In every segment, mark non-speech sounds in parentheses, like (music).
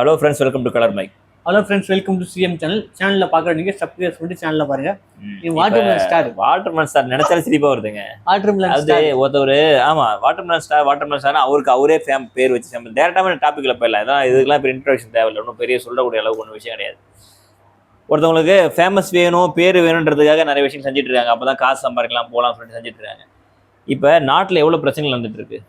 Hello friends welcome to colour mic hello friends welcome to CM channel சேனல்ல பாக்குற நீங்க subscribe பண்ணிட்டு சேனல்ல பாருங்க. இது வாட்டர்மெலன் ஸ்டார் வாட்டர்மேன் ஸ்டார் நினைச்சாலும் சிரிப்பா வருதுங்க. வாட்டர்மெலன் அது ஒருத்தவர் ஆமா வாட்டர்மேன் ஸ்டார் வாட்டர்மேன் ஸ்டார் அவருக்கு அவரே ஃபேம் பேர் வச்சு ஃபேம் டேரக்டாக டாப்பிக்ல போயிடலாம். இதான் இதுக்கெல்லாம் இப்போ இன்ட்ரடக்ஷன் தேவையில்லை. ஒன்றும் பெரிய சொல்லக்கூடிய அளவுக்கு ஒன்றும் விஷயம் கிடையாது. ஒருத்தவங்களுக்கு ஃபேமஸ் வேணும் பேர் வேணுன்றதுக்காக நிறைய விஷயம் செஞ்சுட்டு இருக்காங்க. அப்பதான் காசு சம்பாதிக்கலாம் போகலாம் சொல்லிட்டு செஞ்சுட்டு இருக்காங்க. இப்போ நாட்டில் எவ்வளோ பிரச்சனைகள் நடந்துட்டு இருக்கு?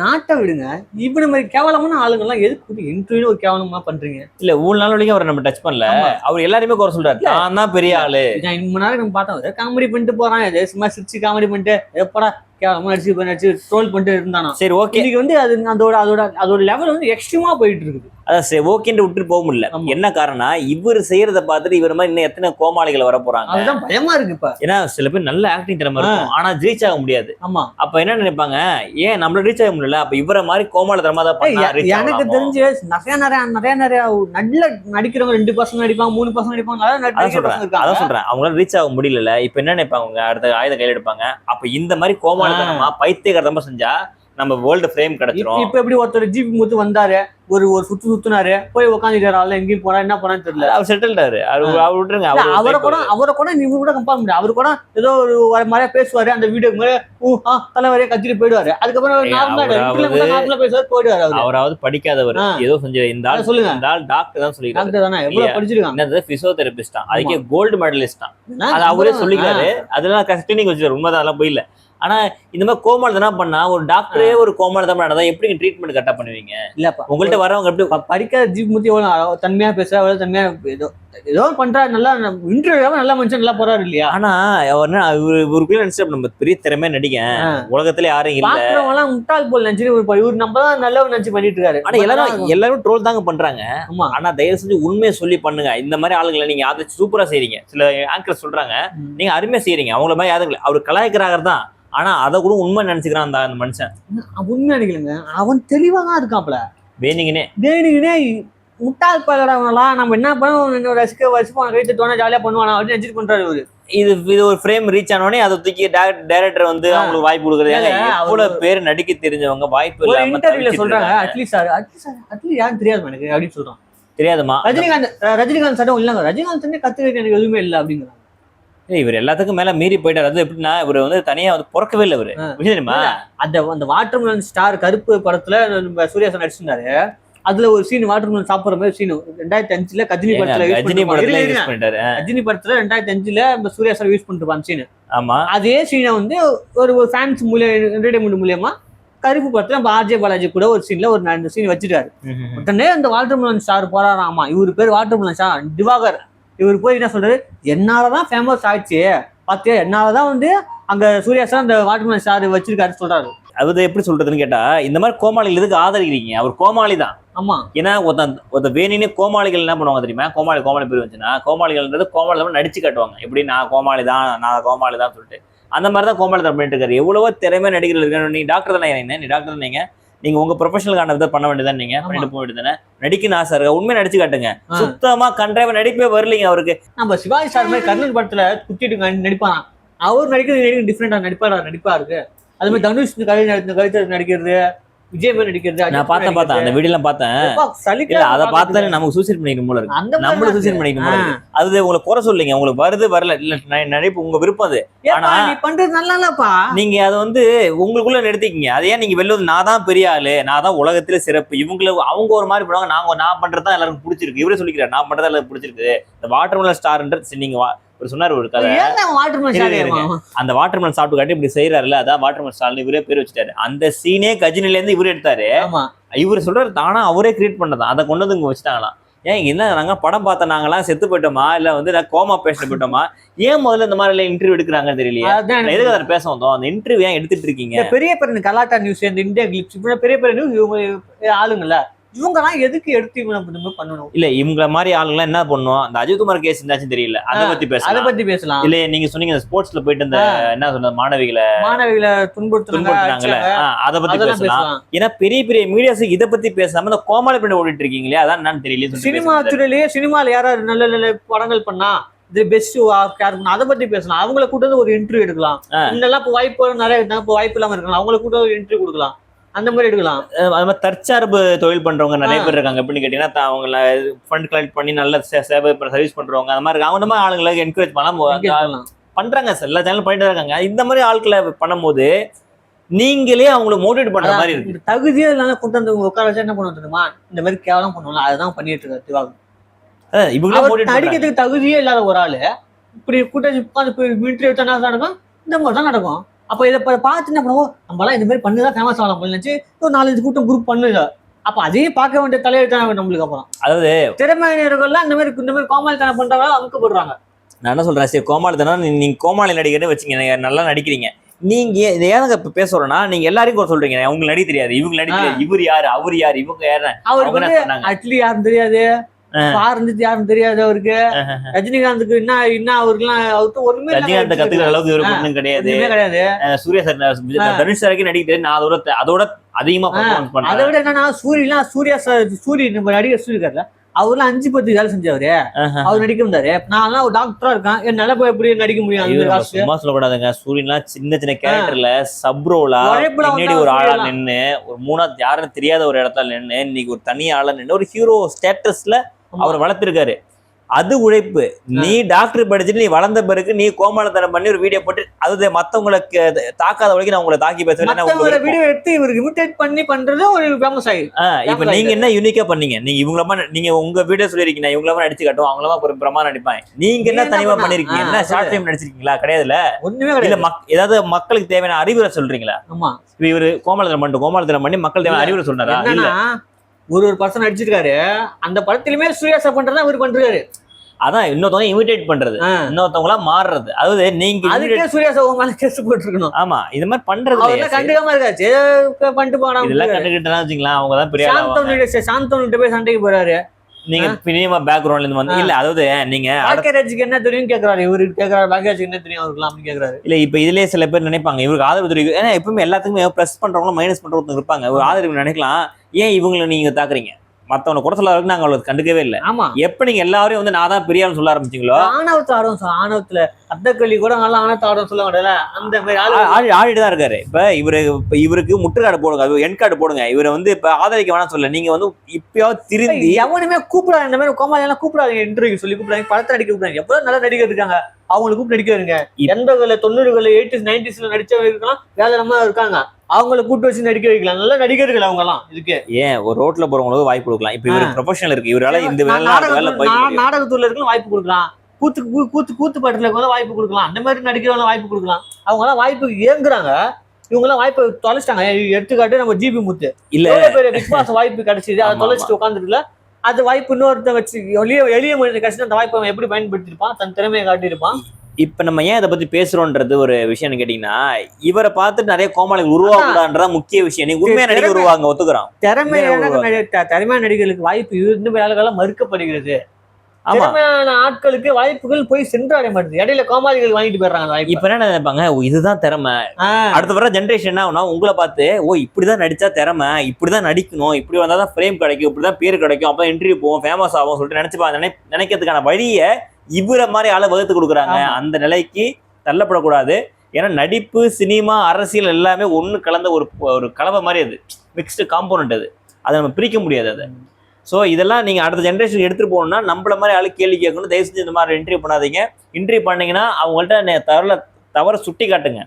நாட்டை விடுங்க. இப்ப மாதிரி கேவலமான ஆளுங்க எல்லாம் எதுக்கு இன்டர்வியூ ஒரு கேவலமா பண்றீங்க? இல்ல ஊழல் நாள் வரைக்கும் அவரை நம்ம டச் பண்ணல. அவர் எல்லாருமே குறை சொல்றாரு. நான் தான் பெரிய ஆளு. இதான் இன்னும் நேரம் நம்ம பார்த்தோம். காமெடி பண்ணிட்டு போறான் ஏதோ சும்மா சிரிச்சு காமெடி பண்ணிட்டு எப்படா கேவலமா நடிச்சு நடிச்சு ட்ரோல் பண்ணிட்டு இருந்தானா சரி ஓகே. இன்னைக்கு வந்து அது அதோட அதோட அதோட லெவல் வந்து எக்ஸ்ட்ரீமா போயிட்டு இருக்குது. அதான் சரி ஓகேன்னு விட்டுட்டு போக முடியல. என்ன காரணம் இவர் செய்யறத பார்த்துட்டு இவர் மாதிரி இன்னும் எத்தனை கோமாளிகள் வர போறாங்க? அதுதான் பயமா இருக்கு இப்ப. ஏன்னா சில பேர் நல்ல ஆக்டிங் திறமை இருக்கும். ஆனா ரீச் ஆக முடியாது. ஆமா. அப்ப என்ன நினைப்பாங்க? ஏன் நம்மள ரீச் ஆக முடியல? அப்ப இவரை மாதிரி கோமாள திறமா தான் எனக்கு? தெரிஞ்சு நிறைய நிறைய நிறைய நிறைய நல்ல நடிக்கிறவங்க ரெண்டு பசங்க நடிப்பாங்க மூணு பசங்க நடிப்பாங்க அதான் சொல்றேன். அதான் சொல்றேன். அவங்களால ரீச் ஆக முடியல இப்ப என்ன நினைப்பாங்க? அடுத்த ஆயுதம் கையில எடுப்பாங்க. அப்ப இந்த மாதிரி கோமாளித்தனமா பைத்தியகரமா செஞ்சா நம்ம வேர்ல்டு ஃப்ரேம் கிடைச்சிரும். இப்ப எப்படி ஒருத்தர் ஜிபி முத்து வந்தாரு ஒரு ஒரு சுத்து சுத்துனாரு போய் உட்காந்துட்டாரு ஆள் எங்கேயும் போனா என்ன போனான்னு தெரியல. அவர் செட்டில்டாரு அவர் அவர் விட்டுருங்க அவர் கூட அவரை. கூட நீ கூட கம்பேர் முடியாது. அவரு கூட ஏதோ ஒரு ஒரு மாதிரியா பேசுவாரு அந்த வீடியோ மாதிரி ஊ ஆ தலைவரே கத்திட்டு போயிடுவாரு. அதுக்கப்புறம் நார்மலா பேசுவாரு போயிடுவாரு அவரு. அவராவது படிக்காதவர். ஏதோ செஞ்சு இந்த ஆள் சொல்லுங்க. இந்த ஆள் டாக்டர் தான் சொல்லிக்கிறாரு. டாக்டர் தானே? எவ்வளவு? படிச்சிருக்காங்க பிசியோதெரபிஸ்ட் தான். அதுக்கே கோல்டு மெடலிஸ்ட் தான். அது அவரே. சொல்லிக்கிறாரு. அதெல்லாம் கஸ்டினிங் வச்சுருவாரு உண்மைதான் அதெல்லாம் போயில ஆனா இந்த மாதிரி கோமாளிதனா பண்ணா ஒரு டாக்டரே ஒரு கோமாளிதம் பண்ணா எப்படி ட்ரீட்மெண்ட் கரெக்டா பண்ணுவீங்க? இல்லப்பா. உங்கள்ட்ட வரவங்க எப்படி ப- படிக்காத ஜிபி முத்தி எவ்வளவு அழகா- தன்மையா பேசுறா எவ்வளவு தன்மையா ஏதோ ஏதோ பண்றாரு நல்லா இன்டர்வியூ நல்ல மனுஷன் நல்லா போறாரு இல்லையா? ஆனா அவர் என்ன இவரு இவருக்குள்ள நினைச்சு நம்ம பெரிய திறமை நடிக்க ஆ. உலகத்துல யாரும் இல்ல. முட்டாள் போல் நினைச்சு இவர் இவர் நம்ம தான் நல்லவர் நினைச்சு பண்ணிட்டு இருக்காரு ஆனா எல்லாரும் எல்லாரும் ட்ரோல் தாங்க பண்றாங்க. ஆமா. ஆனா தயவு செஞ்சு உண்மையை சொல்லி பண்ணுங்க. இந்த மாதிரி ஆளுங்களை நீங்க அதை சூப்பரா செய்றீங்க. சில ஆங்கர் சொல்றாங்க. ம். நீங்க அருமையா செய்றீங்க. அவங்கள மாதிரி யாரும் அவர் கலாய்க்கிறாங்க தான். ஆனா அதை கூட உண்மை நினைச்சுக்கிறான் அந்த அந்த மனுஷன். உண்மை நினைக்கலங்க. அவன் தெளிவா தான் இருக்காப்ல வேணுங்கன்னே தேனிக்குனே முட்டாள் பழடவங்களாம் நம்ம என்ன பண்ணுவோம்? ரசிக்க வச்சுப்போம் கை தட்டுவானா ஜாலியா பண்ணுவானா அப்படின்னு நினைச்சிட்டு பண்றாரு இவரு. இது இது ஒரு ஃப்ரேம் ரீச் ஆனோடனே அதை தூக்கி டைரக்டர் வந்து. அவங்களுக்கு வாய்ப்பு கொடுக்குறது. எவ்வளவு பேர் நடிக்க தெரிஞ்சவங்க வாய்ப்பு ஒரு இல்லாம இன்டர்வியூல சொல்றாங்க. At least sir at least sir at least யாரும் தெரியாது எனக்கு அப்படின்னு சொல்றான். தெரியாதுமா? ரஜினிகாந்த் ரஜினிகாந்த் சட்டம் இல்லைங்க. ரஜினிகாந்த் சட்டம் கத்துக்க எனக்கு எதுவுமே இல்லை அப்படிங்கிறாங்க. இவர் எல்லாத்துக்கும் மேல மீறி போயிட்டாரு. அது எப்படின்னா இவர் வந்து தனியா வந்து பிறக்கவே இல்லை இவரு. தெரியுமா? அந்த அந்த வாட்டர்மெலன் ஸ்டார் கருப்பு படத்துல நம்ம சூர்யாசன் நடிச்சிருந்தாரு. அதுல ஒரு சீன் வாட்டர்மெலன் சாப்பிடுற மாதிரி சீன் ரெண்டாயிரத்தி அஞ்சுல கஜினி படத்துல பண்ணிருப்பாங்க. படத்துல யூஸ். பண்ணிட்டாரு. ரஜினி படத்துல ரெண்டாயிரத்தி அஞ்சுல நம்ம சூர்யாசன் யூஸ் பண்ணிருப்பான் சீன் ஆமா. அதே சீனை வந்து ஒரு ஒரு ஃபேன்ஸ் மூலியம் என்டர்டைன்மெண்ட் மூலியமா கருப்பு படத்துல நம்ம ஆர்ஜே பாலாஜி கூட ஒரு சீன்ல ஒரு சீன் வச்சுட்டாரு. உடனே அந்த வாட்டர்மெலன் ஸ்டார் போறாராமா? இவர் பேர் வாட்டர்மெலன் ஸ்டார் திவாகர். இவர் போய் என்ன சொல்றாரு? என்னாலதான் ஃபேமஸ் ஆயிடுச்சு. பாத்தியா? என்னாலதான் வந்து அங்க சூர்யா சார் அந்த வாட்டர்மெலன் ஸ்டார் வச்சிருக்காரு சொல்றாரு. அது எப்படி சொல்றதுன்னு கேட்டா இந்த மாதிரி கோமாளிகள் எதுக்கு ஆதரிக்கிறீங்க? அவர் கோமாளி தான். ஆமா. ஏன்னா ஒருத்தன் ஒருத்த வேணினே கோமாளிகள் என்ன பண்ணுவாங்க தெரியுமா? கோமாளி கோமாளி பேர் வந்துச்சுன்னா கோமாளிகள்ன்றது கோமாளி தான் நடிச்சு காட்டுவாங்க. எப்படி? நான் கோமாளி தான் நான் கோமாளி தான் சொல்லிட்டு. அந்த மாதிரி தான் கோமாளி தான் பண்ணிட்டு இருக்காரு. எவ்வளவோ திறமை நடிகர்கள் இருக்காங்க. நீ டாக்டர் தானே? நீ டாக்டர் நீங்க நீங்க உங்க ப்ரொஃபஷனலுக்கான இதை பண்ண வேண்டியதான் நீங்க. பண்ணிட்டு போக வேண்டியதானே நடிக்கணும் ஆசை இருக்கா? உண்மையை நடிச்சு காட்டுங்க. சுத்தமா கண்டவன் நடிப்பே வரலைங்க அவருக்கு. நம்ம சிவாஜி சார் மாதிரி கர்ணன் படத்துல குத்திட்டு நடி- நடிப்பாராம். அவர் நடிக்கிறது டிஃப்ரெண்டா நடிப்பாரா? நடிப்பா இருக்கு அது மாதிரி தனுஷ் கவி கவிதை நடிக்கிறது விஜய் மாதிரி நடிக்கிறது நான் பார்த்தேன் பார்த்தேன். அந்த வீடியோலாம் பார்த்தேன். இல்ல அதை. பார்த்தாலே நமக்கு சூசைட் பண்ணிக்கணும் போல இருக்கு. நம்மளும் தான் சூசைட். பண்ணிக்கணும் போல இருக்கு. அது உங்களை குறை சொல்லுங்க. உங்களுக்கு வருது வரல. இல்ல நான் நடிப்பு உங்க விருப்பம் அது. ஆனா- நீ பண்றது நல்லா இல்லப்பா நீங்க அதை வந்து உங்களுக்குள்ள நிறுத்திக்கிங்க. அதை ஏன் நீங்க வெளில நான் தான் பெரிய ஆளு நான் தான் உலகத்துல சிறப்பு. இவங்கள அவங்க ஒரு மாதிரி பண்ணுவாங்க நாங்க நான் பண்றதுதான் எல்லாருக்கும் பிடிச்சிருக்கு. இவரே சொல்லிக்கிறார் நான் பண்றதா எல்லாருக்கும் பிடிச்சிருக்கு. இந்த வாட்டர் ஸ்டார்ன்றது நீங்க ஒரு சொன்னார் ஒரு கதை? அந்த வாட்டர் மெலன் சாப்பிட்டு காட்டி இப்படி செய்யறாருல அதான் வாட்டர் மெலன் ஸ்டார்னு இவரே பேர் வச்சுட்டாரு. அந்த சீனே கஜினில இருந்து இவரு எடுத்தாரு. இவர் சொல்றாரு தானா அவரே கிரியேட் பண்ணதான் அதை கொண்டு வந்து இங்க வச்சுட்டாங்களாம். ஏன் என்ன நாங்க படம் பார்த்த நாங்களாம் செத்து போயிட்டோமா? இல்ல வந்து கோமா பேசிட்டு போயிட்டோமா? ஏன் முதல்ல இந்த மாதிரி இன்டர்வியூ எடுக்கிறாங்கன்னு தெரியலையே? எதுக்கு அதை பேச வந்தோம்? அந்த இன்டர்வியூ ஏன் எடுத்துட்டு இருக்கீங்க? பெரிய பெரிய கலாட்டா நியூஸ் இந்த இந்தியா கிளிப்ஸ் பெரிய பெரிய நியூஸ் இவங்க ஆளுங்கல்ல இவங்க எல்லாம் எதுக்கு எடுத்து இவங்க பண்ணணும்? இல்ல இவங்க மாதிரி ஆளுங்க என்ன பண்ணுவோம் அந்த அஜித்குமார் கேஸ் இருந்தாச்சும் தெரியல. அதை பத்தி அதை பேசலாம் பத்தி பேசலாம். இல்ல நீங்க சொன்னீங்க ஸ்போர்ட்ஸ்ல போயிட்டு இந்த என்ன சொல்றது மாணவிகளை மாணவிகளை துன்புறுத்துறாங்க துன்புறுத்துறாங்கல்ல அதை பத்தி பேசலாம். ஏன்னா பெரிய பெரிய மீடியாஸ் இதை பத்தி பேசாம இந்த கோமாளி பண்ணி ஓடிட்டு இருக்கீங்களே அதான் என்னன்னு தெரியல சினிமா துறையிலேயே சினிமால யாராவது நல்ல நல்ல படங்கள் பண்ணா இது பெஸ்ட் கேர் பண்ணா அதை பத்தி பேசலாம். அவங்கள கூட்டு வந்து ஒரு இன்டர்வியூ எடுக்கலாம். இன்னெல்லாம் இப்போ வாய்ப்பு நிறைய இருந்தா இப்போ வாய்ப்பு இல்லாம இருக்கலாம். அவங்கள கூட்டு ஒரு இன்டர்வியூ கொடுக்கலாம். அந்த மாதிரி எடுக்கலாம். அது மாதிரி தற்சார்பு தொழில் பண்றவங்க நிறைய பேர் இருக்காங்க. எப்படின்னு கேட்டீங்கன்னா அவங்கள ஃபண்ட் கலெக்ட் பண்ணி நல்ல சேவை சர்வீஸ் பண்றவங்க அந்த மாதிரி. அவங்க மாதிரி ஆளுங்களை என்கரேஜ் பண்ணலாம். பண்றாங்க சார். எல்லா சேனலும் பண்ணிட்டு இருக்காங்க. இந்த மாதிரி ஆட்களை பண்ணும்போது நீங்களே அவங்களுக்கு மோட்டிவேட் பண்ற மாதிரி இருக்கு. தகுதியே இல்லாம கொண்டு வந்து உட்கார வச்சு என்ன பண்ணுவோம் தெரியுமா? இந்த மாதிரி கேவலம் பண்ணுவோம்ல அதுதான் பண்ணிட்டு இருக்காரு திவாகர். பண்றாங்க. நடிக்கிறதுக்கு தகுதியே இல்லாத ஒரு ஆளு இப்படி கூட்டம் உட்காந்து போய் எடுத்தா என்ன நடக்கும்? இந்த மாதிரி தான் நடக்கும். அப்ப இதை பார்த்து என்ன பண்ணுவோம்? நம்மளாம் இந்த மாதிரி பண்ணுதான் ஃபேமஸ் ஆகலாம் நினைச்சு ஒரு நாலஞ்சு கூட்டம் குரூப் பண்ணுங்க. அப்ப அதையும் பார்க்க வேண்டிய தலைவர் தான் நம்மளுக்கு அப்புறம். அதாவது திறமையினர்கள்லாம் இந்த மாதிரி இந்த மாதிரி கோமாளித்தனம் பண்றவங்க அமுக்கப்படுறாங்க. நான் என்ன சொல்றேன் சரி கோமாளித்தனம் நீ- நீங்க கோமாளி நடிகர்னு வச்சுங்க நல்லா நடிக்கிறீங்க. நீங்க இதை ஏன் இப்ப பேசுறோம்னா நீங்க எல்லாரையும் கூட சொல்றீங்க. உங்களுக்கு நடி தெரியாது இவங்க நடி தெரியாது இவர் யாரு அவர் யாரு இவங்க யாரு அவருக்கு அட்லி யாரும் தெரியாது. யாரும் தெரியாது அவருக்கு ரஜினிகாந்துக்கு என்ன என்ன அவருக்குலாம் அவருக்கு ஒண்ணுமே. ரஜினிகாந்த் கத்துக்கிற அளவுக்கு இவருக்கு ஒண்ணும் கிடையாது. கிடையாது. சூர்யா சார் தனுஷ் சாருக்கு நடிக்க தெரியாது. நான் அதோட அதோட அதிகமா அதை விட என்னன்னா சூரியலாம் சூர்யா சார் சூரிய நம்ம நடிகர் சூரிய இருக்காருல்ல அவர்லாம் அஞ்சு பத்து வேலை செஞ்சவரு. அவர் நடிக்க இருந்தாரு நான்லாம் ஒரு டாக்டரா இருக்கேன். என்னால போய் எப்படி நடிக்க முடியும் சும்மா சொல்லக்கூடாதுங்க. சூரியன்லாம் சின்ன சின்ன கேரக்டர்ல சப்ரோலா வந்தா ஒரு ஆளா. நின்னு ஒரு மூணாவது யாருன்னு தெரியாத ஒரு இடத்துல நின்னு இன்னைக்கு ஒரு தனி ஆளா நின்னு ஒரு ஹீரோ ஸ்டேட்டஸ்ல. அவர் வளர்த்திருக்காரு. அது உழைப்பு. நீ டாக்டர் படிச்சுட்டு நீ வளர்ந்த பிறகு நீ கோமாளத்தனம் பண்ணி ஒரு வீடியோ போட்டு அது மத்தவங்களுக்கு தாக்காத வரைக்கும் நான் உங்களை தாக்கி பேசுறேன் வீடியோ எடுத்து இவருக்கு இமிட்டேட் பண்ணி பண்றது ஒரு ஃபேமஸ் ஆகி இப்ப நீங்க என்ன யூனிக்கா பண்ணீங்க? நீங்க இவங்கள மாதிரி நீங்க உங்க வீடியோ சொல்லிருக்கீங்க இவங்கள மாதிரி நடிச்சு காட்டும் அவங்கள மாதிரி ஒரு பிரமா நடிப்பாங்க. நீங்க என்ன தனிமா பண்ண? பண்ணிருக்கீங்க? என்ன ஷார்ட். டைம் நடிச்சிருக்கீங்களா? கிடையாதுல ஒண்ணுமே கிடையாது. ஏதாவது மக்களுக்கு தேவையான அறிவுரை சொல்றீங்களா? ஆமா. இவரு கோமாளத்தனம் பண்ணிட்டு கோமாளத்தனம் பண்ணி மக்கள் தேவையான அறிவுரை சொன்னாரா இல்ல. ஒரு ஒரு பர்சன் நடிச்சிருக்காரு அந்த படத்திலுமே சூர்யா சார் பண்றதா இவர் பண்றாரு. அதான் இன்னொருத்தவங்க இமிடேட் பண்றது. இன்னொருத்தவங்களா மாறுறது. அதாவது நீங்க அதுக்கே சூர்யா மேல கேஸ் போட்டுருக்கணும். ஆமா இது மாதிரி பண்றது? கண்டுக்காம இருக்கா சரி பண்ணிட்டு போனா இதெல்லாம் கண்டுக்கிட்டா வச்சுக்கலாம் அவங்க தான் பெரிய சாந்தவன் போய் சண்டைக்கு போறாரு. நீங்க பினியமா பேக்ரவுண்ட்ல இருந்து வந்து இல்ல அதாவது நீங்க பாக்கியராஜுக்கு என்ன தெரியும் கேக்குறாரு? இவரு கேக்குறாரு பாக்கியராஜுக்கு என்ன தெரியும் அவருக்குலாம் அப்படின்னு கேக்குறாரு. இல்ல இப்ப இதுலயே சில பேர் நினைப்பாங்க இவருக்கு ஆதரவு தெரிவிக்கும் ஏன்னா எப்பவுமே எல்லாத்துக்குமே ப்ளஸ் பண்றவங்களும் மைனஸ் பண்றவங்க இருப்பாங்க. ஒரு ஆதரவு நினைக்கலாம். ஏன் இவங்களை நீங்க தாக்குறீங்க? மத்தவங்களை குறை சொல்ல வரைக்கும் நாங்க அவங்களுக்கு கண்டுக்கவே இல்லை. ஆமா. எப்ப நீங்க எல்லாரையும் வந்து நான் தான் பெரிய ஆள்னு சொல்ல ஆரம்பிச்சீங்களோ? ஆணவத்து ஆடும் ஆணவத்துல அத்தக்களி கூட நல்லா ஆணவத்து ஆடும் சொல்ல மாட்டேல அந்த மாதிரி ஆடிட்டு தான் இருக்காரு. இப்ப இவரு இப்ப இவருக்கு முட்டுக்காடு போடுங்க என் கார்டு போடுங்க. இவரை வந்து இப்ப ஆதரிக்க வேணாம் சொல்ல நீங்க வந்து இப்பயாவது திருந்தி எவனுமே கூப்பிடாது இந்த மாதிரி கோமாளி எல்லாம் கூப்பிடாதீங்க இன்டர்வியூ சொல்லி கூப்பிடாங்க படத்தை நடிக்க கூப்பிடாங்க எவ்வளவு நல்ல நடிகர் இருக்காங்க அவங்களுக்கு கூப்பிட்டு நடிக்க வருங்க எண்பதுல தொண்ணூறுகள் எயிட்டிஸ் நைன்டிஸ்ல நடிச்சவங்க வேதனமா இருக்காங்க. அவங்கள கூப்பிட்டு வச்சு நடிக்க வைக்கலாம். நல்ல நடிகர்கள் அவங்க எல்லாம் இதுக்கு. ஏன்? ஒரு ரோட்ல போறவங்களுக்கு வாய்ப்பு கொடுக்கலாம். இப்ப இவருக்கு ப்ரொஃபஷனல் இருக்கு. இவரால இந்த நாடகத்துல- இருக்கலாம் வாய்ப்பு கொடுக்கலாம். கூத்து கூத்து கூத்து பாட்டுல கூட வாய்ப்பு கொடுக்கலாம். அந்த மாதிரி நடிக்கிறவங்க வாய்ப்பு கொடுக்கலாம். அவங்க எல்லாம் வாய்ப்பு ஏங்குறாங்க. இவங்க எல்லாம் வாய்ப்பு தொலைச்சிட்டாங்க. எடுத்துக்காட்டு நம்ம ஜிபி முத்து இல்ல. பெரிய பிக் பாஸ் வாய்ப்பு கிடைச்சது. அதை தொலைச்சிட்டு உட்காந்துருக்குல அது வாய்ப்பு இன்னொருத்த வச்சு எளிய எளிய மனிதன் கிடைச்சு அந்த வாய்ப்பை எப்படி பயன்படுத்திருப்பான் தன் திறமையை காட்டியிருப்பான். இப்ப நம்ம ஏன் இதை பத்தி பேசுறோன்றது ஒரு விஷயம் கேட்டீங்கன்னா இவரை பார்த்து நிறைய கோமாளிகள் உருவாக்கூடாதுன்றதா முக்கிய விஷயம். நீங்க உண்மையா நடிக்க திறமை- உருவாங்க ஒத்துக்கிறோம். திறமையான திறமையான நடிகர்களுக்கு வாய்ப்பு இருந்து வேலைகளாம் மறுக்கப்படுகிறது. திறமையான ஆட்களுக்கு வாய்ப்புகள் போய் சென்றடைய மாட்டேங்குது இடையில கோமாளிகள் வாங்கிட்டு போயிடுறாங்க இப்ப என்ன நினைப்பாங்க? இதுதான் திறமை. அடுத்த வர ஜென்ரேஷன் என்ன ஆகும்னா உங்களை பார்த்து ஓ இப்படிதான் நடிச்சா திறமை இப்படிதான் நடிக்கணும் இப்படி வந்தாதான் ஃப்ரேம் கிடைக்கும் இப்படிதான் பேர் கிடைக்கும் அப்ப இன்டர்வியூ போவோம் ஃபேமஸ் ஆகும் சொல்லிட்டு நினைச்சுப்பாங்க நினை நினைக்கிறதுக்கான வழியை இவரை மாதிரி ஆளை வகுத்து கொடுக்குறாங்க. அந்த நிலைக்கு தள்ளப்படக்கூடாது. ஏன்னா நடிப்பு சினிமா அரசியல் எல்லாமே ஒண்ணு கலந்த ஒரு ஒரு கலவை மாதிரி அது. மிக்ஸ்டு காம்போனன்ட் அது. அதை நம்ம பிரிக்க முடியாது அதை. ஸோ இதெல்லாம் நீங்க அடுத்த ஜென்ரேஷன் எடுத்துட்டு போகணும்னா நம்மள மாதிரி ஆளு கேள்வி கேட்கணும். தயவு செஞ்சு இந்த மாதிரி இன்டர்வியூ பண்ணாதீங்க. இன்டர்வியூ பண்ணீங்கன்னா அவங்கள்ட்ட தவற தவற சுட்டி காட்டுங்க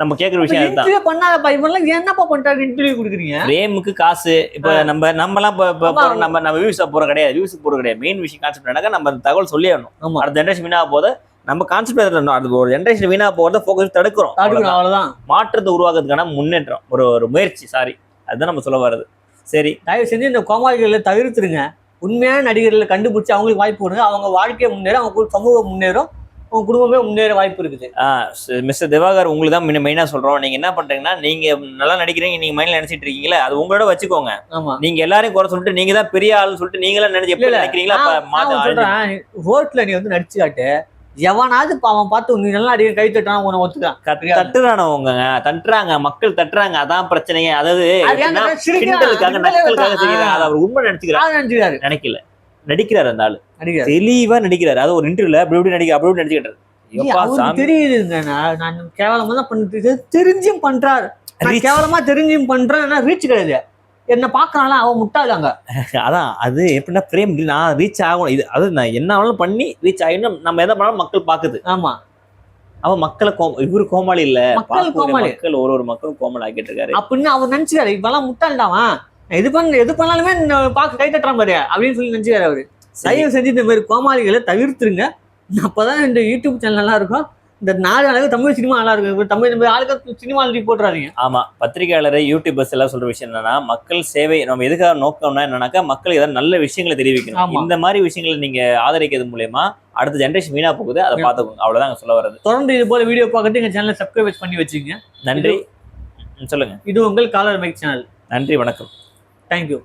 நம்ம கேட்குற விஷயம் அதுதான் பண்ணாதப்பா இவெல்லாம் என்னப்பா பண்றாரு இன்டர்வியூ கொடுக்குறீங்க? பிரேமுக்கு காசு. இப்ப நம்ம நம்மலாம் இப்ப-. போறோம், நம்ம நம்ம வியூஸ் போற கிடையாது. வியூஸ் போற கிடையாது. மெயின் விஷயம் கான்செப்ட் என்னக்கா நம்ம அந்த தகவல் சொல்லி ஆகணும். அடுத்த ஜென்ரேஷன் வீணா போத நம்ம கான்செப்ட் அது ஒரு ஜென்ரேஷன் வீணா போறத ஃபோக்கஸ் தடுக்கிறோம். அவ்வளவுதான். மாற்றத்தை உருவாக்குறதுக்கான முன்னேற்றம். ஒரு ஒரு முயற்சி. சாரி அதுதான் நம்ம சொல்ல வர்றது. சரி. தயவு செஞ்சு இந்த கோமாளிகளை தவிர்த்துருங்க. உண்மையான நடிகர்களை கண்டுபிடிச்சு அவங்களுக்கு வாய்ப்பு கொடுங்க. அவங்க வாழ்க்கையை முன்னேறும் அவங்க சமூகம் முன்னேறும். அவங்க குடும்பமே முன்னேற வாய்ப்பு இருக்குது. மிஸ்டர் திவாகர் உங்களுக்கு தான் மெயினா சொல்றோம். நீங்க என்ன பண்றீங்கன்னா நீங்க நல்லா நடிக்கிறீங்க நீங்க மைண்ட்ல நினைச்சிட்டு இருக்கீங்களா அது உங்களோட வச்சுக்கோங்க. நீங்க எல்லாரையும் குறை சொல்லிட்டு நீங்க தான் பெரிய ஆள்னு சொல்லிட்டு நீங்களா நினைச்சு எப்படி. நினைக்கிறீங்களா ரோட்ல நீ வந்து நடிச்சு காட்டு எவனாவது அவன் பார்த்து நீ நல்லா நடிகர் கை தட்டான் உன ஒத்துக்கான் தட்டுறானவங்க தட்டுறாங்க மக்கள் தட்டுறாங்க அதான் பிரச்சனையே. அதாவது? கிண்டலுக்காக நக்கலுக்காக. செய்யறாங்க அதை அவர் உண்மை நினைச்சுக்கிறார். நினைக்கல. நடிக்கிறாரு அந்த ஆளு. தெளிவா நடிக்கிறாரு. அது ஒரு இன்டர்வியூல அப்படி இப்படி நடிக்க அப்படி நடிச்சுக்கிட்டாரு தெரியுதுங்க நான் நான் கேவலமா தான் பண்ணிட்டு தெரிஞ்சும் பண்றாரு. கேவலமா தெரிஞ்சும் பண்றேன். ஆனா ரீச் கிடையாது. என்ன பாக்குறாங்களா அவன் முட்டாளாங்க (laughs) அதான் அது எப்படின்னா பிரேம் நான் ரீச் ஆகணும். இது அது நான் என்ன வேணாலும் பண்ணி ரீச் ஆகணும் நம்ம எதை பண்ணாலும் மக்கள் பாக்குது ஆமா. அவன் மக்களை கோ இவரு கோமாளி இல்ல. மக்கள் கோமாளி. மக்கள் ஒரு ஒரு மக்களும் கோமாளி ஆக்கிட்டு இருக்காரு. அப்படின்னு அவர் நினைச்சுக்காரு. இப்பெல்லாம் முட்டாள்டாவன் எது பண்ண எது பண்ணாலுமே பார்க்க கை தட்டுறான் பாரு அப்படின்னு சொல்லி நினைச்சுக்காரு அவரு. தயவு செஞ்சு இந்த மாதிரி கோமாளிகளை தவிர்த்துருங்க. அப்பதான் இந்த யூடியூப் சேனல் நல்லா இருக்கும். இந்த நாடு அளவு தமிழ் சினிமா நல்லா இருக்கும். தமிழ் மாதிரி ஆளுக்கு சினிமா எழுதி போட்டுறாதீங்க. ஆமா பத்திரிகையாளர் யூடியூபர்ஸ் எல்லாம் சொல்ற விஷயம் என்னன்னா மக்கள் சேவை நம்ம எதுக்காக நோக்கம்னா என்னன்னாக்கா மக்கள் ஏதாவது நல்ல விஷயங்களை தெரிவிக்கணும். இந்த மாதிரி விஷயங்களை நீங்க ஆதரிக்கிறது மூலயமா அடுத்த ஜென்ரேஷன் வீணா போகுது. அதை பார்த்துக்கோங்க. அவ்வளவுதான் சொல்ல வர்றது. தொடர்ந்து இது போல வீடியோ பார்க்கறது எங்க சேனலை சப்ஸ்கிரைப் பண்ணி வச்சுக்கோங்க. நன்றி. சொல்லுங்க. இது உங்கள் காலர் மைக் சேனல் நன்றி வணக்கம். Thank you